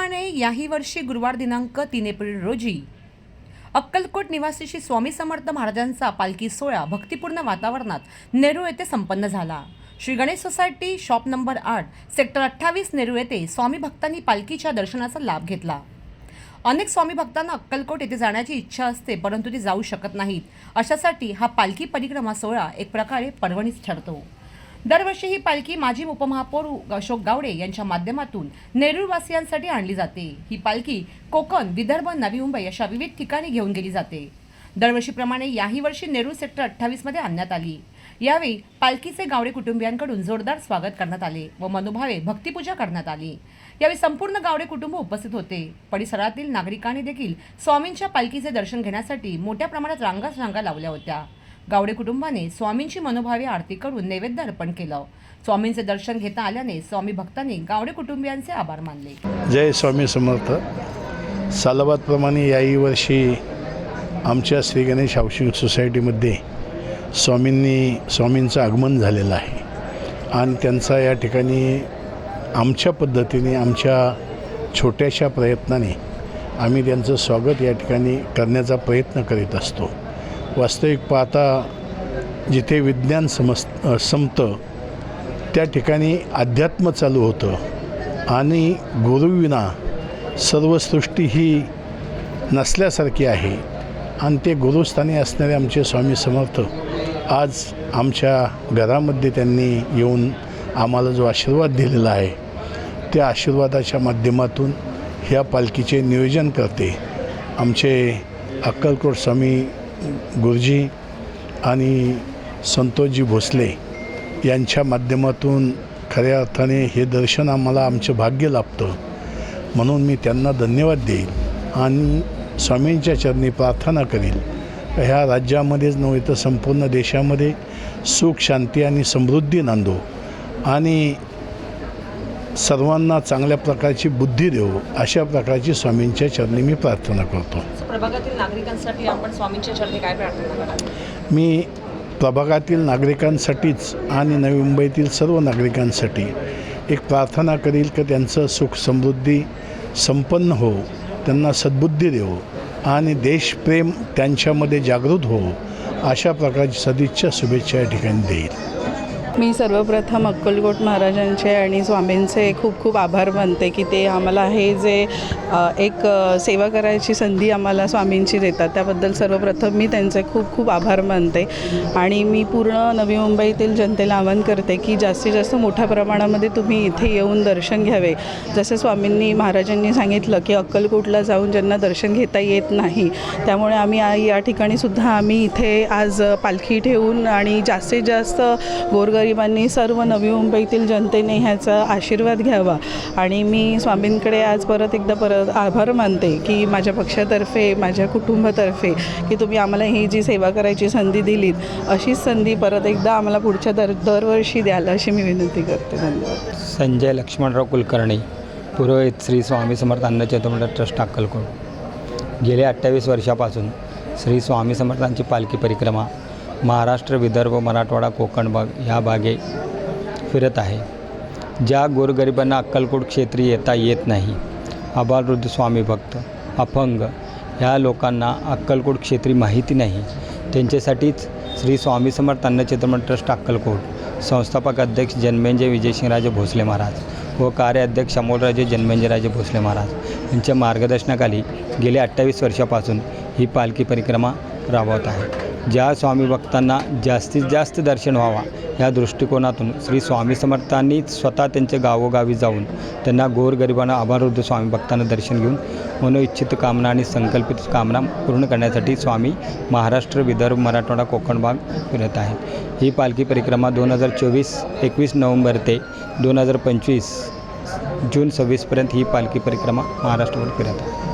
सालाबादप्रमाणे याही वर्षी गुरुवार दिनांक तीन एप्रिल रोजी अक्कलकोट निवासी श्री स्वामी समर्थ महाराजांचा पालखी सोहळा भक्तिपूर्ण वातावरणात नेहरू येथे संपन्न झाला. Shri Ganesh society shop number आठ सेक्टर अठ्ठावीस नेहरू येथे स्वामी भक्तांनी पालखीच्या दर्शनाचा लाभ घेतला. अनेक स्वामी भक्तांना अक्कलकोट येथे जाण्याची इच्छा असते परंतु ते जाऊ शकत नाहीत. अशासाठी हा पालखी परिक्रमा सोहळा एक प्रकारे पर्वणीच ठरतो. दरवर्षी ही पालखी माजी उपमहापौर अशोक गावडे यांच्या माध्यमातून नेरूळवासियांसाठी आणली जाते. ही पालखी कोकण विदर्भ नवी मुंबई अशा विविध ठिकाणी घेऊन गेली जाते. दरवर्षीप्रमाणे याही वर्षी नेरूळ सेक्टर अठ्ठावीसमध्ये आणण्यात आली. यावेळी पालखीचे गावडे कुटुंबियांकडून जोरदार स्वागत करण्यात आले व मनोभावे भक्तिपूजा करण्यात आली. यावेळी संपूर्ण गावडे कुटुंब उपस्थित होते. परिसरातील नागरिकांनी देखील स्वामींच्या पालखीचे दर्शन घेण्यासाठी मोठ्या प्रमाणात रांगाच रांगा लावल्या होत्या. गावडे कुटुंबाने स्वामींची मनोभावे आरती करून नैवेद्य अर्पण केलं. स्वामींचे दर्शन घेता आल्याने स्वामी भक्तांनी गावडे कुटुंबियांचे आभार मानले. जय स्वामी समर्थ. सालाबादप्रमाणे याही वर्षी आमच्या श्री गणेश हाऊसिंग सोसायटीमध्ये स्वामींनी स्वामींचं आगमन झालेलं आहे. आणि त्यांचा या ठिकाणी आमच्या पद्धतीने आमच्या छोट्याशा प्रयत्नाने आम्ही त्यांचं स्वागत या ठिकाणी करण्याचा प्रयत्न करीत असतो. वास्तविक पाहता जिथे विज्ञान समस संपतं त्या ठिकाणी अध्यात्म चालू होतं. आणि गुरुविना सर्व सृष्टी ही नसल्यासारखी आहे. आणि ते गुरुस्थानी असणारे आमचे स्वामी समर्थ आज आमच्या घरामध्ये त्यांनी येऊन आम्हाला जो आशीर्वाद दिलेला आहे त्या आशीर्वादाच्या माध्यमातून ह्या पालखीचे नियोजन करते. आमचे अक्कलकोट स्वामी गुरुजी आणि संतोषजी भोसले यांच्या माध्यमातून खऱ्या अर्थाने हे दर्शन आम्हाला आमचं भाग्य लाभतं. म्हणून मी त्यांना धन्यवाद देईल आणि स्वामींच्या चरणी प्रार्थना करील. ह्या राज्यामध्येच नव्हे तर संपूर्ण देशामध्ये सुख शांती आणि समृद्धी नांदो. आणि सर्वांना चांगल्या प्रकारची बुद्धी देऊ अशा प्रकारची स्वामींच्या चरणी मी प्रार्थना करतो. प्रभागातील नागरिकांसाठी आपण स्वामींच्या चरणी काय प्रार्थना मी प्रभागातील नागरिकांसाठीच आणि नवी मुंबईतील सर्व नागरिकांसाठी एक प्रार्थना करील की त्यांचं सुख समृद्धी संपन्न हो त्यांना सद्बुद्धी देऊ आणि देशप्रेम त्यांच्यामध्ये जागृत हो अशा प्रकारची सदिच्छा शुभेच्छा या ठिकाणी देईल. मी सर्वप्रथम अक्कलकोट महाराजांचे आणि स्वामींचे खूप खूप आभार मानते की ते आम्हाला हे जे एक सेवा करायची संधी आम्हाला स्वामींची देतात त्याबद्दल सर्वप्रथम मी त्यांचे खूप खूप आभार मानते. आणि मी पूर्ण नवी मुंबईतील जनतेला आवाहन करते की जास्तीत जास्त मोठ्या प्रमाणामध्ये तुम्ही इथे येऊन दर्शन घ्यावे. जसे स्वामींनी महाराजांनी सांगितलं की अक्कलकोटला जाऊन ज्यांना दर्शन घेता येत नाही त्यामुळे आम्ही या ठिकाणी सुद्धा आम्ही इथे आज पालखी ठेवून आणि जास्तीत जास्त गोरगरिबांनी सर्व नवी मुंबईतील जनतेने ह्याचा आशीर्वाद घ्यावा. आणि मी स्वामींकडे आज परत एकदा परत आभार मानते की माझ्या पक्षातर्फे माझ्या कुटुंबातर्फे की तुम्ही आम्हाला ही जी सेवा करायची संधी दिलीत अशीच संधी परत एकदा आम्हाला पुढच्या दर दरवर्षी द्याल अशी मी विनंती करते. धन्यवाद. संजय लक्ष्मणराव कुलकर्णी पुरोहित श्री स्वामी समर्थ अन्न ट्रस्ट अक्कलकोट. गेल्या अठ्ठावीस वर्षापासून श्री स्वामी समर्थांची पालखी परिक्रमा महाराष्ट्र विदर्भ मराठवाडा कोकण भाग ह्या भागे फिरत आहे. ज्या गोरगरिबांना अक्कलकोट क्षेत्री येता येत नाही आबालवृद्ध स्वामी भक्त अपंग ह्या लोकांना अक्कलकोट क्षेत्री माहिती नाही त्यांच्यासाठीच श्री स्वामी समर्थ अन्नचित्रमण ट्रस्ट अक्कलकोट संस्थापक अध्यक्ष जन्मेंजय विजयसिंहराजे भोसले महाराज व कार्याध्यक्ष अमोलराजे जन्मेंजयराजे भोसले महाराज यांच्या मार्गदर्शनाखाली गेल्या अठ्ठावीस वर्षापासून ही पालखी परिक्रमा राबवत आहे. ज्या स्वामी भक्तांना जास्तीत जास्त दर्शन व्हावा या दृष्टिकोनातून श्री स्वामी समर्थांनी स्वतः त्यांच्या गावोगावी जाऊन त्यांना गोरगरिबांना आभारवृद्ध स्वामी भक्तांना दर्शन घेऊन मनोइच्छित कामना आणि संकल्पित कामना पूर्ण करण्यासाठी स्वामी महाराष्ट्र विदर्भ मराठवाडा कोकण भाग फिरत आहेत. ही पालखी परिक्रमा दोन हजार चोवीस एकवीस नोव्हेंबर ते दोन हजार पंचवीस जून सव्वीसपर्यंत ही पालखी परिक्रमा महाराष्ट्रभर फिरत आहे.